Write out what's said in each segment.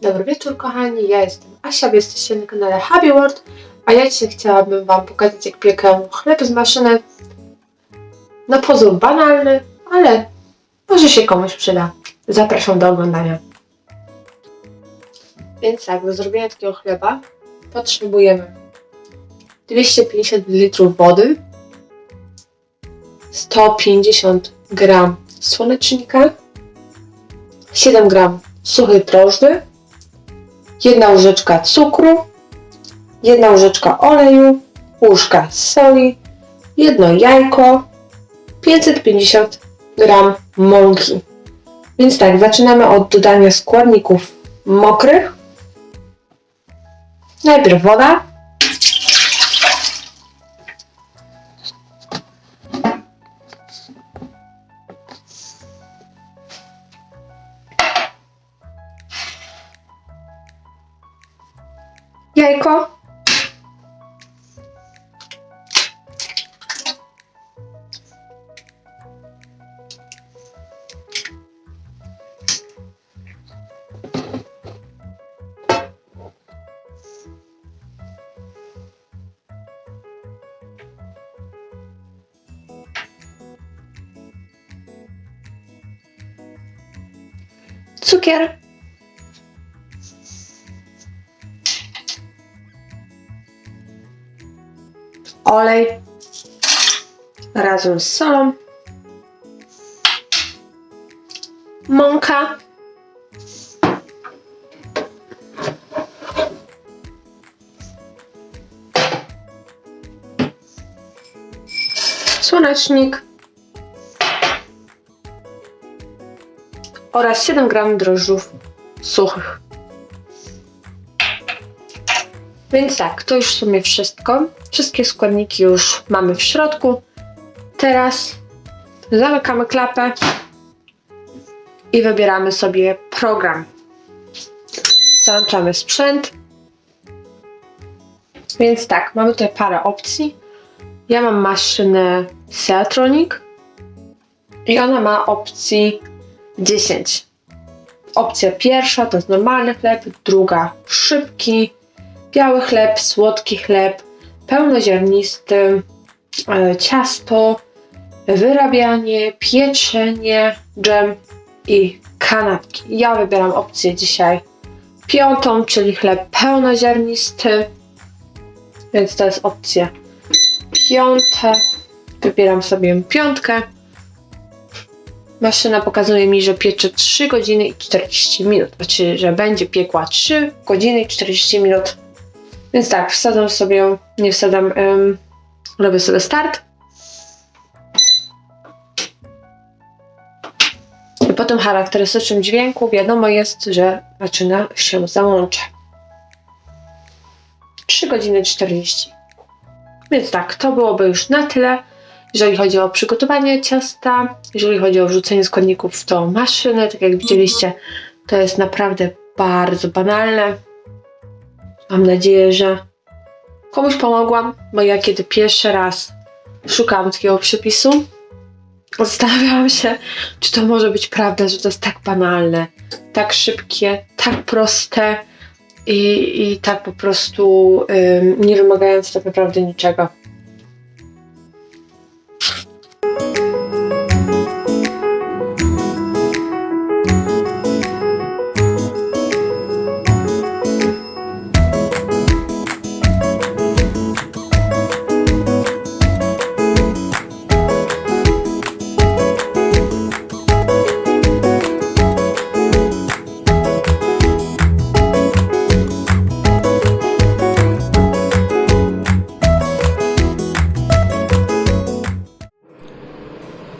Dobry wieczór kochani, ja jestem Asia, jesteście na kanale Happy World, a ja dzisiaj chciałabym wam pokazać jak piekę chleb z maszyny. Na pozór banalny, ale może się komuś przyda. Zapraszam do oglądania. Więc tak, do zrobienia takiego chleba potrzebujemy 250 ml wody, 150 g słonecznika, 7 g suchej drożdży, jedna łyżeczka cukru, jedna łyżeczka oleju, łyżka soli, jedno jajko, 550 gram mąki. Więc tak, zaczynamy od dodania składników mokrych. Najpierw woda. Jajko. Cukier. Olej razem z solą, mąka, słonecznik oraz 7 gram drożdżów suchych. Więc tak, to już w sumie wszystko. Wszystkie składniki już mamy w środku. Teraz zamykamy klapę i wybieramy sobie program. Załączamy sprzęt. Więc tak, mamy tutaj parę opcji. Ja mam maszynę Seatronic i ona ma opcji 10. Opcja pierwsza to jest normalny chleb, druga szybki, biały chleb, słodki chleb, pełnoziarnisty, e, ciasto, wyrabianie, pieczenie, dżem i kanapki. Ja wybieram opcję dzisiaj piątą, czyli chleb pełnoziarnisty, więc to jest opcja piąta. Wybieram sobie piątkę. Maszyna pokazuje mi, że piecze 3 godziny i 40 minut, znaczy, że będzie piekła 3 godziny i 40 minut. Więc tak, wsadzam sobie, nie wsadzam, um, robię sobie start. I po tym charakterystycznym dźwięku wiadomo jest, że zaczyna się załącza. 3 godziny 40. Więc tak, to byłoby już na tyle, jeżeli chodzi o przygotowanie ciasta, jeżeli chodzi o wrzucenie składników w tą maszynę, tak jak widzieliście, to jest naprawdę bardzo banalne. Mam nadzieję, że komuś pomogłam, bo ja kiedy pierwszy raz szukałam takiego przepisu, zastanawiałam się, czy to może być prawda, że to jest tak banalne, tak szybkie, tak proste i, i tak po prostu nie wymagające tak naprawdę niczego.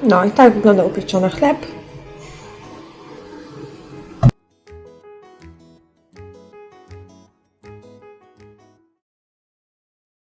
No i tak wygląda upieczony chleb.